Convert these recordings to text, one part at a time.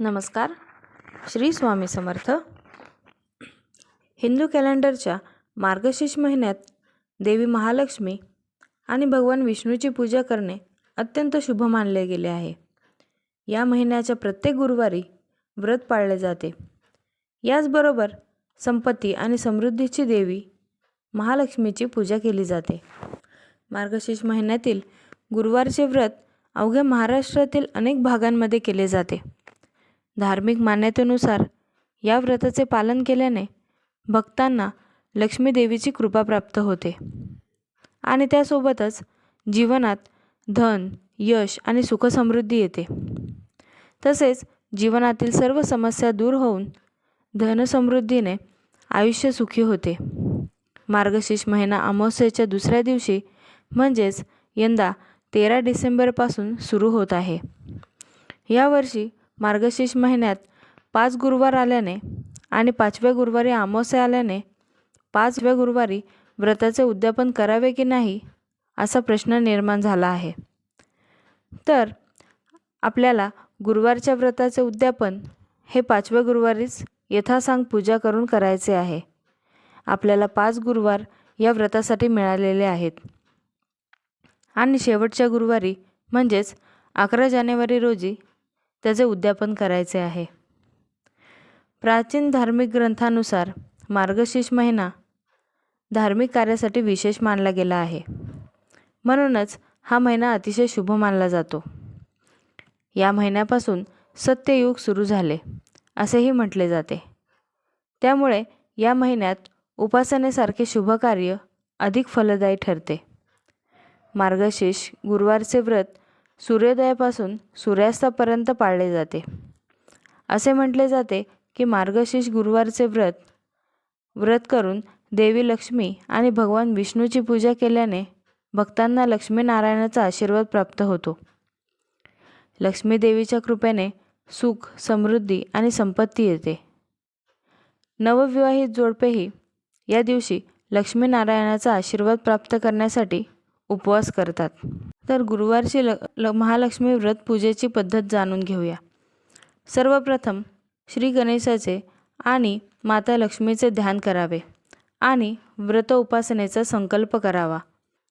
नमस्कार. श्री स्वामी समर्थ. हिंदू कॅलेंडरच्या मार्गशीर्ष महिन्यात देवी महालक्ष्मी आणि भगवान विष्णूची पूजा करणे अत्यंत शुभ मानले गेले आहे. या महिन्याच्या प्रत्येक गुरुवारी व्रत पाळले जाते. याचबरोबर संपत्ती आणि समृद्धीची देवी महालक्ष्मीची पूजा केली जाते. मार्गशीर्ष महिन्यातील गुरुवारचे व्रत अवघ्या महाराष्ट्रातील अनेक भागांमध्ये केले जाते. धार्मिक मान्यतेनुसार या व्रताचे पालन केल्याने भक्तांना लक्ष्मीदेवीची कृपा प्राप्त होते. आणि त्यासोबतच जीवनात धन यश आणि सुखसमृद्धी येते. तसेच जीवनातील सर्व समस्या दूर होऊन धनसमृद्धीने आयुष्य सुखी होते. मार्गशीर्ष महिना अमावस्येच्या दुसऱ्या दिवशी म्हणजेच यंदा तेरा डिसेंबरपासून सुरू होत आहे. यावर्षी मार्गशीर्ष महिन्यात पाच गुरुवार आल्याने आणि पाचव्या गुरुवारी अमावस्या आल्याने पाचव्या गुरुवारी व्रताचे उद्यापन करावे की नाही असा प्रश्न निर्माण झाला आहे. तर आपल्याला गुरुवारच्या व्रताचे उद्यापन हे पाचव्या गुरुवारीच यथासांग पूजा करून करायचे आहे. आपल्याला पाच गुरुवार या व्रतासाठी मिळालेले आहेत. आणि शेवटच्या गुरुवारी म्हणजेच अकरा जानेवारी रोजी त्याचे उद्यापन करायचे आहे. प्राचीन धार्मिक ग्रंथानुसार मार्गशीर्ष महिना धार्मिक कार्यासाठी विशेष मानला गेला आहे. म्हणूनच हा महिना अतिशय शुभ मानला जातो. या महिन्यापासून सत्ययुग सुरू झाले असेही म्हटले जाते. त्यामुळे या महिन्यात उपासनेसारखे शुभ कार्य अधिक फलदायी ठरते. मार्गशीर्ष गुरुवारचे व्रत सूर्योदयापासून सूर्यास्तापर्यंत पाळले जाते. असे म्हटले जाते की मार्गशीर्ष गुरुवारचे व्रत व्रत करून देवी लक्ष्मी आणि भगवान विष्णूची पूजा केल्याने भक्तांना लक्ष्मीनारायणाचा आशीर्वाद प्राप्त होतो. लक्ष्मी देवीच्या कृपेने सुख समृद्धी आणि संपत्ती येते. नवविवाहित जोडपेही या दिवशी लक्ष्मीनारायणाचा आशीर्वाद प्राप्त करण्यासाठी उपवास करतात. तर गुरुवारची ल ल महालक्ष्मी व्रत पूजेची पद्धत जाणून घेऊया. सर्वप्रथम श्री गणेशाचे आणि माता लक्ष्मीचे ध्यान करावे आणि व्रत उपासनेचा संकल्प करावा.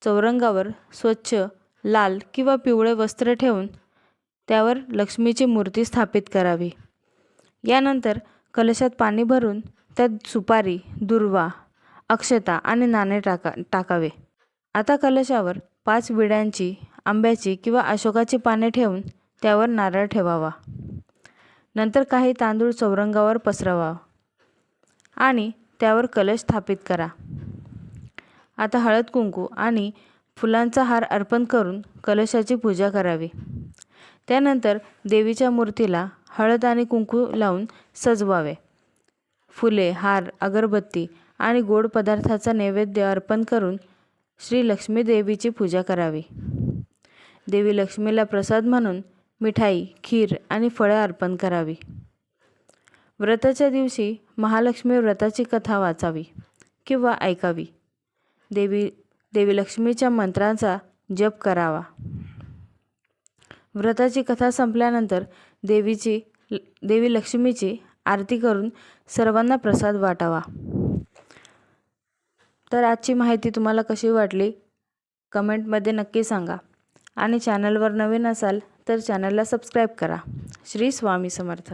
चौरंगावर स्वच्छ लाल किंवा पिवळे वस्त्र ठेवून त्यावर लक्ष्मीची मूर्ती स्थापित करावी. यानंतर कलशात पाणी भरून त्यात सुपारी दुर्वा अक्षता आणि नाणे टाका टाकावे. आता कलशावर पाच विड्यांची आंब्याची किंवा अशोकाची पाने ठेवून त्यावर नारळ ठेवावा. नंतर काही तांदूळ चौरंगावर पसरवा आणि त्यावर कलश स्थापित करा. आता हळद कुंकू आणि फुलांचा हार अर्पण करून कलशाची पूजा करावी. त्यानंतर देवीच्या मूर्तीला हळद आणि कुंकू लावून सजवावे. फुले हार अगरबत्ती आणि गोड पदार्थाचा नैवेद्य अर्पण करून श्री लक्ष्मी देवीची पूजा करावी. देवी लक्ष्मीला प्रसाद म्हणून मिठाई खीर आणि फळे अर्पण करावी. व्रताच्या दिवशी महालक्ष्मी व्रताची कथा वाचावी किंवा ऐकावी. देवी देवी लक्ष्मीच्या मंत्रांचा जप करावा. व्रताची कथा संपल्यानंतर देवीची देवी लक्ष्मीची आरती करून सर्वांना प्रसाद वाटावा. तर आजची माहिती तुम्हाला कशी वाटली? कमेंटमध्ये नक्की सांगा. आणि चॅनलवर नवीन असाल तर चॅनलला सबस्क्राईब करा. श्री स्वामी समर्थ.